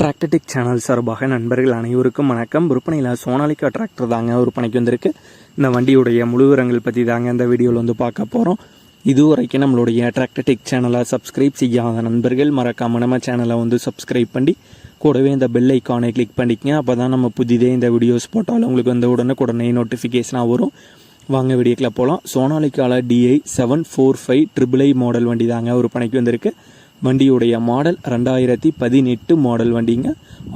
டிராக்டடிக் channel சார்பாக நண்பர்கள் அனைவருக்கும் வணக்கம். விற்பனையில் சோனாலிகா டிராக்டர் தாங்க விற்பனைக்கு வந்திருக்கு. இந்த வண்டியுடைய முழுவிரங்கள் பற்றி தாங்க இந்த வீடியோவில் வந்து பார்க்க போகிறோம் இதுவரைக்கும் நம்மளுடைய டிராக்டடிக் சேனலை சப்ஸ்கிரைப் செய்யாத நண்பர்கள் மறக்காம நம்ம சேனலை வந்து சப்ஸ்கிரைப் பண்ணி கூடவே இந்த பெல் ஐக்கானை கிளிக் பண்ணிக்கங்க. அப்போ தான் நம்ம புதிதே இந்த வீடியோஸ் போட்டாலும் உங்களுக்கு வந்து உடனுக்குடனே நோட்டிஃபிகேஷனாக வரும். வாங்க வீடியோக்கில் போகலாம் சோனாலிக்கால DI seven four five triple I model வண்டி தாங்க விற்பனைக்கு வந்திருக்கு. வண்டியுடைய மாடல் ரெண்டாயிரத்தி பதினெட்டு மாடல் வண்டிங்க.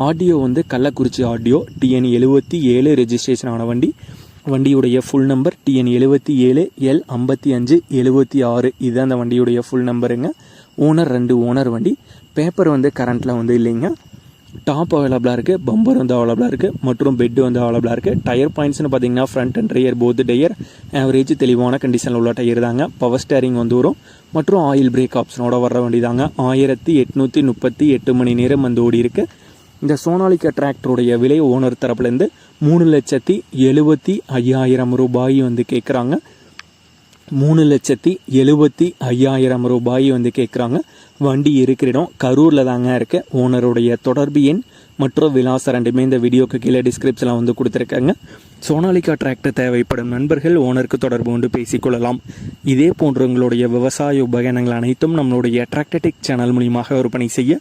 ஆடியோ வந்து கள்ளக்குறிச்சி ஆடியோ டிஎன் எழுபத்தி ஏழு ரெஜிஸ்ட்ரேஷன் ஆன வண்டி. வண்டியுடைய ஃபுல் நம்பர் டிஎன் எழுபத்தி ஏழு எல் ஐம்பத்தி அஞ்சு எழுபத்தி ஆறு. இது அந்த வண்டியுடைய ஃபுல் நம்பருங்க ஓனர் ரெண்டு ஓனர் வண்டி. பேப்பர் வந்து கரண்ட்டில் வந்து இல்லைங்க. டாப் அவைலபிளாக இருக்குது பம்பர் வந்து அவைலபிளாக இருக்குது மற்றும் பெட் வந்து அவைலபிளாக இருக்குது டயர் பாயிண்ட்ஸ்னு பார்த்தீங்கன்னா front and rear both tyre average தெளிவான கண்டிஷனில் உள்ள டயர் தாங்க. பவர் ஸ்டேரிங் வந்து வரும் மற்றும் ஆயில் பிரேக் ஆப்ஷனோட வர வேண்டியதாங்க ஆயிரத்தி எட்நூற்றி முப்பத்தி எட்டு மணி நேரம் வந்து ஓடி இருக்கு. இந்த சோனாலிக்கா டிராக்டருடைய விலை ஓனர் தரப்புலேருந்து மூணு லட்சத்தி எழுபத்தி ஐயாயிரம் ரூபாய் வந்து கேட்குறாங்க மூணு லட்சத்தி எழுபத்தி ஐயாயிரம் ரூபாய் வந்து கேட்குறாங்க வண்டி இருக்கிற இடம் கரூரில் தாங்க இருக்க. ஓனருடைய தொடர்பு எண் மற்றும் விலாசம் ரெண்டுமே இந்த வீடியோக்கு கீழே டிஸ்கிரிப்ஷனில் வந்து கொடுத்துருக்காங்க. சோனாலிகா டிராக்டர் தேவைப்படும் நண்பர்கள் ஓனருக்கு தொடர்பு கொண்டு பேசிக்கொள்ளலாம் இதே போன்ற உங்களுடைய விவசாய உபகரணங்கள் அனைத்தும் நம்மளுடைய டிராக்டடிக் சேனல் மூலியமாக விற்பனை செய்ய